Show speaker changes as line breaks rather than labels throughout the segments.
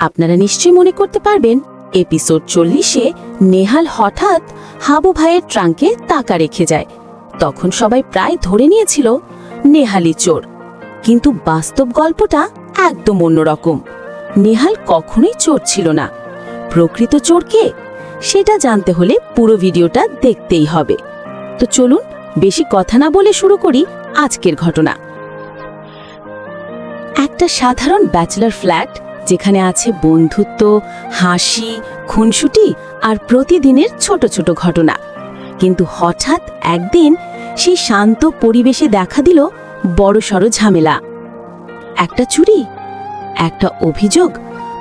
আপনারা নিশ্চয়ই মনে করতে পারবেন, এপিসোড চল্লিশে নেহাল হঠাৎ হাবু ভাইয়ের ট্রাঙ্কে টাকা রেখে যায়। তখন সবাই প্রায় ধরে নিয়েছিল, নেহালি চোর। কিন্তু বাস্তব গল্পটা একদম অন্যরকম। নেহাল কখনোই চোর ছিল না। প্রকৃত চোর কে? সেটা জানতে হলে পুরো ভিডিওটা দেখতেই হবে। তো চলুন, বেশি কথা না বলে শুরু করি আজকের ঘটনা। একটা সাধারণ ব্যাচেলর ফ্ল্যাট যেখানে আছে বন্ধুত্ব, হাসি, খুনসুটি আর প্রতিদিনের ছোট ছোট ঘটনা। কিন্তু হঠাৎ একদিন সেই শান্ত পরিবেশে দেখা দিল বড়সড় ঝামেলা। একটা চুরি, একটা অভিযোগ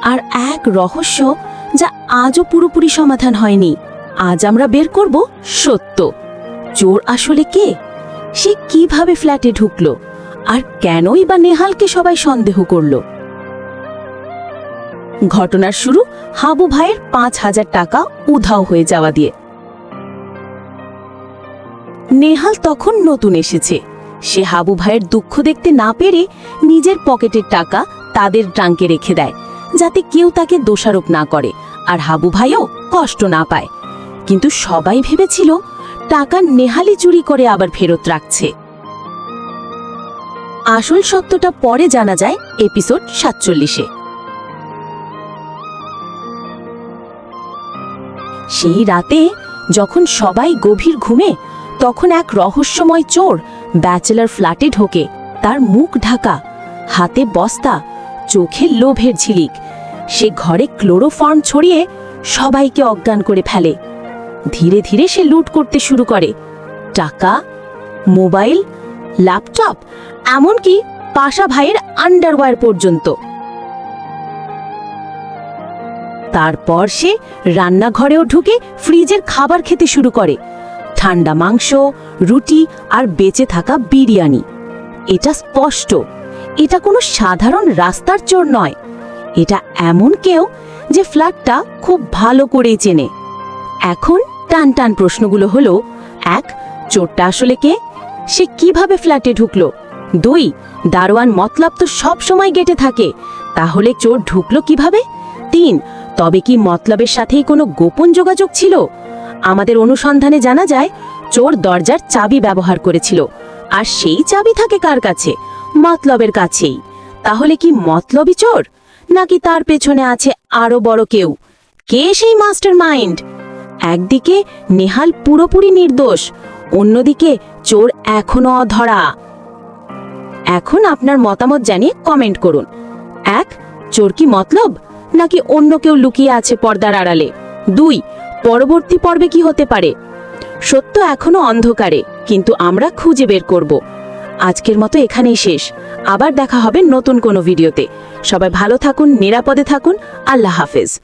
আর এক রহস্য যা আজও পুরোপুরি সমাধান হয়নি। আজ আমরা বের করব সত্য। চোর আসলে কে? সে কীভাবে ফ্ল্যাটে ঢুকলো? আর কেনই বা নেহালকে সবাই সন্দেহ করল? ঘটনার শুরু হাবু ভাইয়ের পাঁচ হাজার টাকা উধাও হয়ে যাওয়া দিয়ে। নেহাল তখন নতুন এসেছে। সে হাবু ভাইয়ের দুঃখ দেখতে না পেরে নিজের পকেটের টাকা তাদের ট্রাঙ্কে রেখে দেয়, যাতে কেউ তাকে দোষারোপ না করে আর হাবু ভাইও কষ্ট না পায়। কিন্তু সবাই ভেবেছিল টাকা নেহালি চুরি করে আবার ফেরত রাখছে। আসল সত্যটা পরে জানা যায় এপিসোড সাতচল্লিশে। সেই রাতে যখন সবাই গভীর ঘুমে, তখন এক রহস্যময় চোর ব্যাচেলার ফ্ল্যাটে ঢোকে। তার মুখ ঢাকা, হাতে বস্তা, চোখে লোভের ঝিলিক। সে ঘরে ক্লোরোফর্ম ছড়িয়ে সবাইকে অজ্ঞান করে ফেলে। ধীরে ধীরে সে লুট করতে শুরু করে। টাকা, মোবাইল, ল্যাপটপ, এমনকি পাশা ভাইয়ের আন্ডারওয়্যার পর্যন্ত। তারপর সে রান্নাঘরেও ঢুকে ফ্রিজের খাবার খেতে শুরু করে। ঠান্ডা মাংস, রুটি আর বেঁচে থাকা বিরিয়ানি। এটা স্পষ্ট। এটা কোনো সাধারণ রাস্তার চোর নয়। এটা এমন কেউ যে ফ্ল্যাটটা খুব ভালো করেই চেনে। এখন টান টান প্রশ্নগুলো হলো, এক, চোরটা আসলে কে? সে কীভাবে ফ্ল্যাটে ঢুকলো? দুই, দারোয়ান মতলব তো সব সময় গেটে থাকে। তাহলে চোর ঢুকলো কীভাবে? তিন তবে কি মতলবের সাথেই কোনো গোপন যোগাযোগ ছিল? আমাদের অনুসন্ধানে জানা যায়, চোর দরজার চাবি ব্যবহার করেছিল। আর সেই চাবি থাকে কার কাছে? মতলবের কাছেই। তাহলে কি মতলবই চোর? নাকি তার পেছনে আছে আরও বড় কেউ? কে সেই মাস্টার মাইন্ড? একদিকে নেহাল পুরোপুরি নির্দোষ, অন্যদিকে চোর এখনও অধরা। এখন আপনার মতামত জানিয়ে কমেন্ট করুন। এক, চোর কি মতলব? নাকি অন্য কেউ লুকিয়ে আছে পর্দার আড়ালে? দুই, পরবর্তী পর্বে কি হতে পারে? সত্য এখনও অন্ধকারে, কিন্তু আমরা খুঁজে বের করব। আজকের মতো এখানেই শেষ। আবার দেখা হবে নতুন কোনো ভিডিওতে। সবাই ভালো থাকুন, নিরাপদে থাকুন। আল্লাহ হাফেজ।